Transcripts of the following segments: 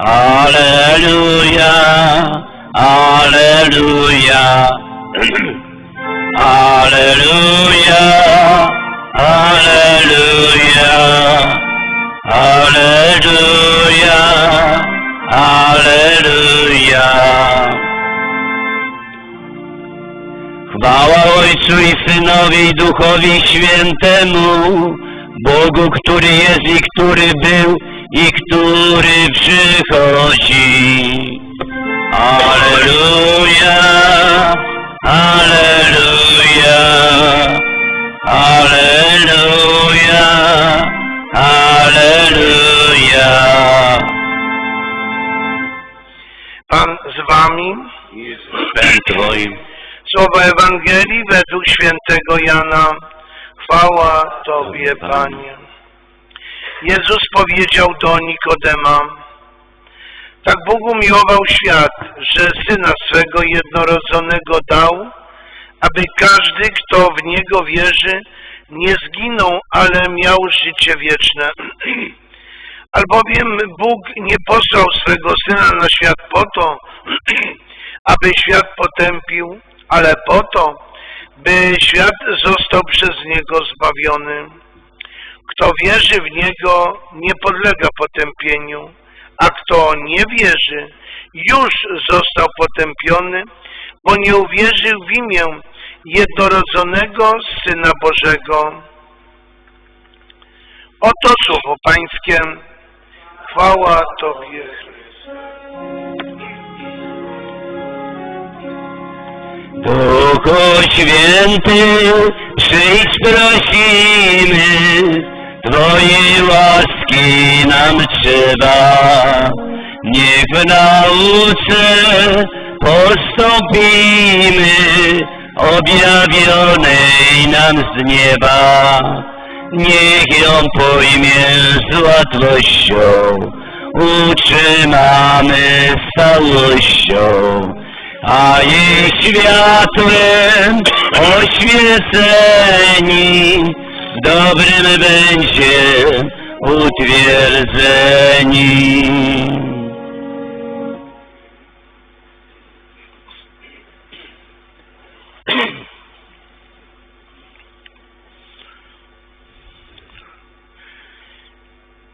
Aleluja, aleluja, aleluja, aleluja, aleluja, aleluja. Chwała Ojcu i Synowi i Duchowi Świętemu, Bogu, który jest i który był i który przychodzi. Aleluja, aleluja, aleluja, aleluja. Pan z wami. Duchem Twoim. Słowa Ewangelii według świętego Jana. Chwała Tobie, Panie. Jezus powiedział do Nikodema, tak Bóg umiłował świat, że Syna swego jednorodzonego dał, aby każdy, kto w Niego wierzy, nie zginął, ale miał życie wieczne. Albowiem Bóg nie posłał swego Syna na świat po to, aby świat potępił, ale po to, by świat został przez Niego zbawiony. Kto wierzy w Niego, nie podlega potępieniu, a kto nie wierzy, już został potępiony, bo nie uwierzył w imię jednorodzonego Syna Bożego. Oto słowo Pańskie. Chwała Tobie. Duchu Święty, przyjdź prosimy, Twojej łaski nam trzeba. Niech w nauce postąpimy, objawionej nam z nieba. Niech ją pojmie z łatwością, utrzymamy z całością a jej światłem oświeceni dobrym będzie utwierdzeni.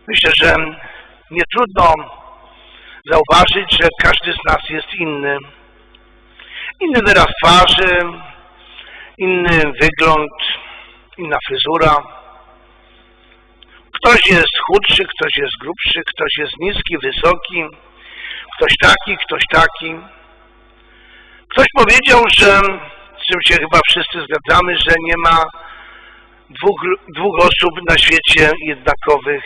Myślę, że nie trudno zauważyć, że każdy z nas jest inny. Inny wyraz twarzy, inny wygląd, inna fryzura. Ktoś jest chudszy, ktoś jest grubszy, ktoś jest niski, wysoki, ktoś taki, ktoś taki. Ktoś powiedział, że, z czym się chyba wszyscy zgadzamy, że nie ma dwóch, dwóch osób na świecie jednakowych.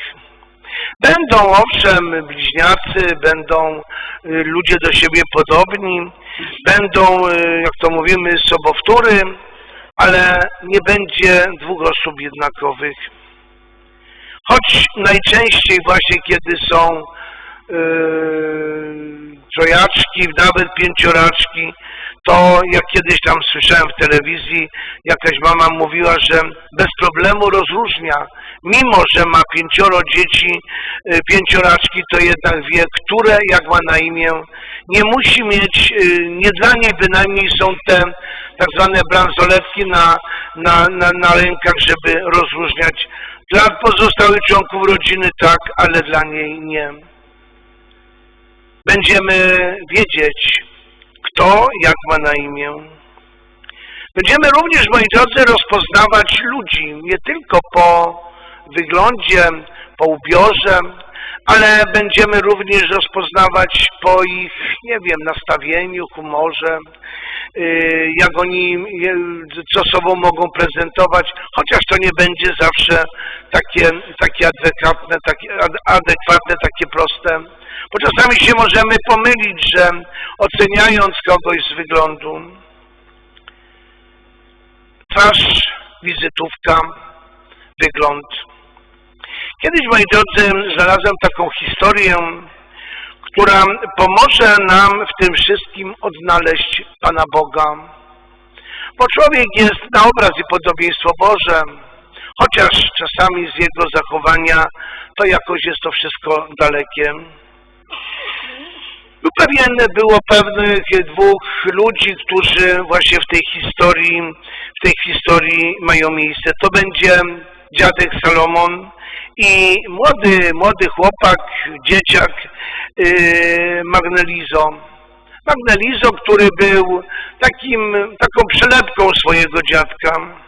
Będą owszem bliźniacy, będą y, ludzie do siebie podobni, będą, y, jak to mówimy, sobowtóry, ale nie będzie dwóch osób jednakowych. Choć najczęściej właśnie kiedy są yy, trojaczki, nawet pięcioraczki, to jak kiedyś tam słyszałem w telewizji, jakaś mama mówiła, że bez problemu rozróżnia, mimo że ma pięcioro dzieci, y, pięcioraczki, to jednak wie, które jak ma na imię. Nie musi mieć, y, nie dla niej bynajmniej są te tak zwane bransoletki na, na, na, na rękach, żeby rozróżniać. Dla pozostałych członków rodziny tak, ale dla niej nie. Będziemy wiedzieć, kto jak ma na imię. Będziemy również, moi drodzy, rozpoznawać ludzi nie tylko po wyglądzie, po ubiorze, ale będziemy również rozpoznawać po ich, nie wiem, nastawieniu, humorze, yy, jak oni, co sobą mogą prezentować, chociaż to nie będzie zawsze takie, takie adekwatne, takie, adekwatne, takie proste. Bo czasami się możemy pomylić, że oceniając kogoś z wyglądu, twarz, wizytówka, wygląd. Kiedyś, moi drodzy, znalazłem taką historię, która pomoże nam w tym wszystkim odnaleźć Pana Boga. Bo człowiek jest na obraz i podobieństwo Boże, chociaż czasami z jego zachowania to jakoś jest to wszystko dalekie. Tu pewien było pewnych dwóch ludzi, którzy właśnie w tej historii, w tej historii mają miejsce. To będzie dziadek Salomon i młody, młody chłopak, dzieciak yy, Magnelizo. Magnelizo, który był takim, taką przelepką swojego dziadka.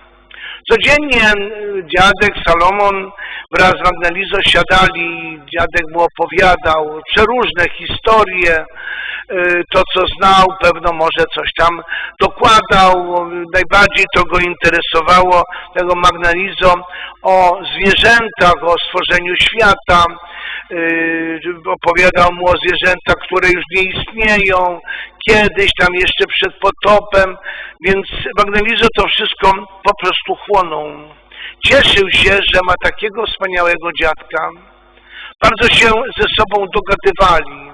Codziennie y, dziadek Salomon wraz z Magnelizo siadali, dziadek mu opowiadał przeróżne historie, y, to co znał, pewno może coś tam dokładał, najbardziej to go interesowało, tego Magnelizo, o zwierzętach, o stworzeniu świata, y, opowiadał mu o zwierzętach, które już nie istnieją, kiedyś tam jeszcze przed potopem, więc Magnelizo to wszystko po prostu chłonął. Cieszył się, że ma takiego wspaniałego dziadka. Bardzo się ze sobą dogadywali.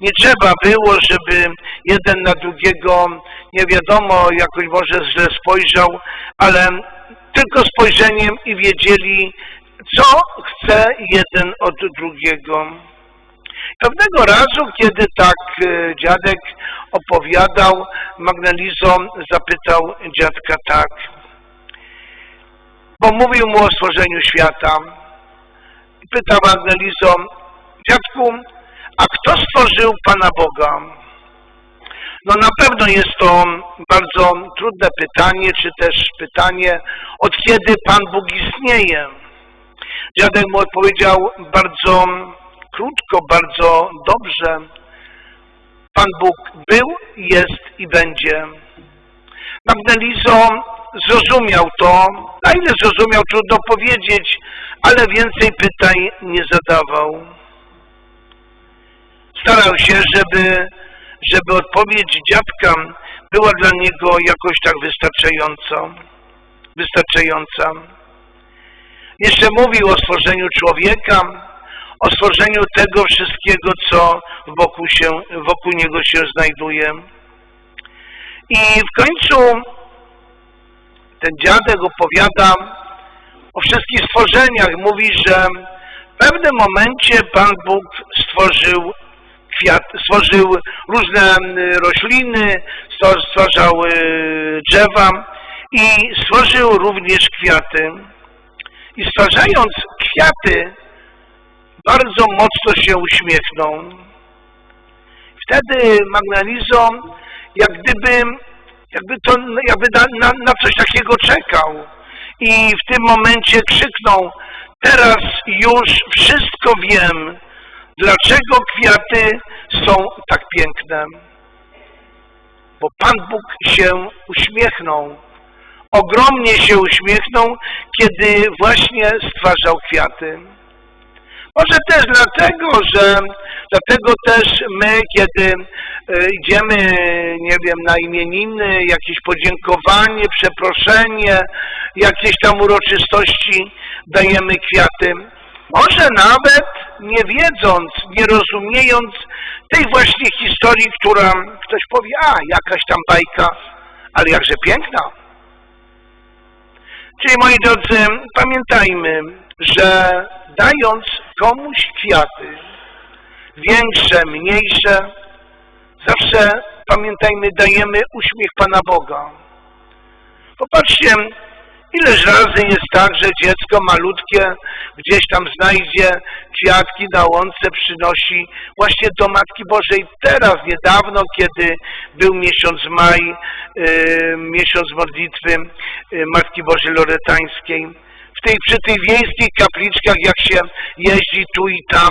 Nie trzeba było, żeby jeden na drugiego, nie wiadomo, jakoś może źle spojrzał, ale tylko spojrzeniem i wiedzieli, co chce jeden od drugiego. Pewnego razu, kiedy tak e, dziadek opowiadał, Magnelizo zapytał dziadka tak, bo mówił mu o stworzeniu świata. I pytał Magnelizo, dziadku, a kto stworzył Pana Boga? No na pewno jest to bardzo trudne pytanie, czy też pytanie, od kiedy Pan Bóg istnieje. Dziadek mu odpowiedział bardzo krótko, bardzo dobrze. Pan Bóg był, jest i będzie. Magnelizo zrozumiał to, a ile zrozumiał, trudno powiedzieć, ale więcej pytań nie zadawał. Starał się, żeby, żeby odpowiedź dziadka była dla niego jakoś tak wystarczająca. Wystarczająca. Jeszcze mówił o stworzeniu człowieka, o stworzeniu tego wszystkiego, co wokół, się, wokół niego się znajduje. I w końcu ten dziadek opowiada o wszystkich stworzeniach. Mówi, że w pewnym momencie Pan Bóg stworzył kwiat, stworzył różne rośliny, stwarzał drzewa i stworzył również kwiaty. I stwarzając kwiaty, bardzo mocno się uśmiechnął. Wtedy Magnalizo jak gdyby, jakby, to, jakby na, na coś takiego czekał. I w tym momencie krzyknął, teraz już wszystko wiem, dlaczego kwiaty są tak piękne. Bo Pan Bóg się uśmiechnął. Ogromnie się uśmiechnął, kiedy właśnie stwarzał kwiaty. Może też dlatego, że dlatego też my, kiedy e, idziemy, nie wiem, na imieniny, jakieś podziękowanie, przeproszenie, jakieś tam uroczystości, dajemy kwiaty. Może nawet nie wiedząc, nie rozumiejąc tej właśnie historii, która ktoś powie, a jakaś tam bajka, ale jakże piękna. Czyli moi drodzy, pamiętajmy, że dając komuś kwiaty, większe, mniejsze, zawsze pamiętajmy, dajemy uśmiech Pana Boga. Popatrzcie, ileż razy jest tak, że dziecko malutkie gdzieś tam znajdzie kwiatki na łące, przynosi właśnie do Matki Bożej. Teraz, niedawno, kiedy był miesiąc maj, yy, miesiąc modlitwy yy, Matki Bożej Loretańskiej, tej, przy tych wiejskich kapliczkach, jak się jeździ tu i tam,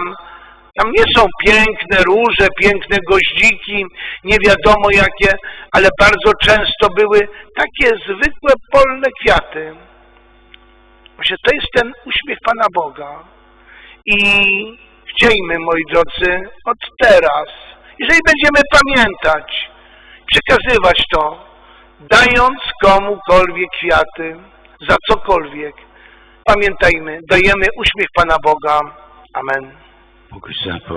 tam nie są piękne róże, piękne goździki, nie wiadomo jakie, ale bardzo często były takie zwykłe polne kwiaty. Właśnie to jest ten uśmiech Pana Boga. I chciejmy, moi drodzy, od teraz, jeżeli będziemy pamiętać, przekazywać to, dając komukolwiek kwiaty, za cokolwiek, pamiętajmy, dajemy uśmiech Pana Boga. Amen. Bóg.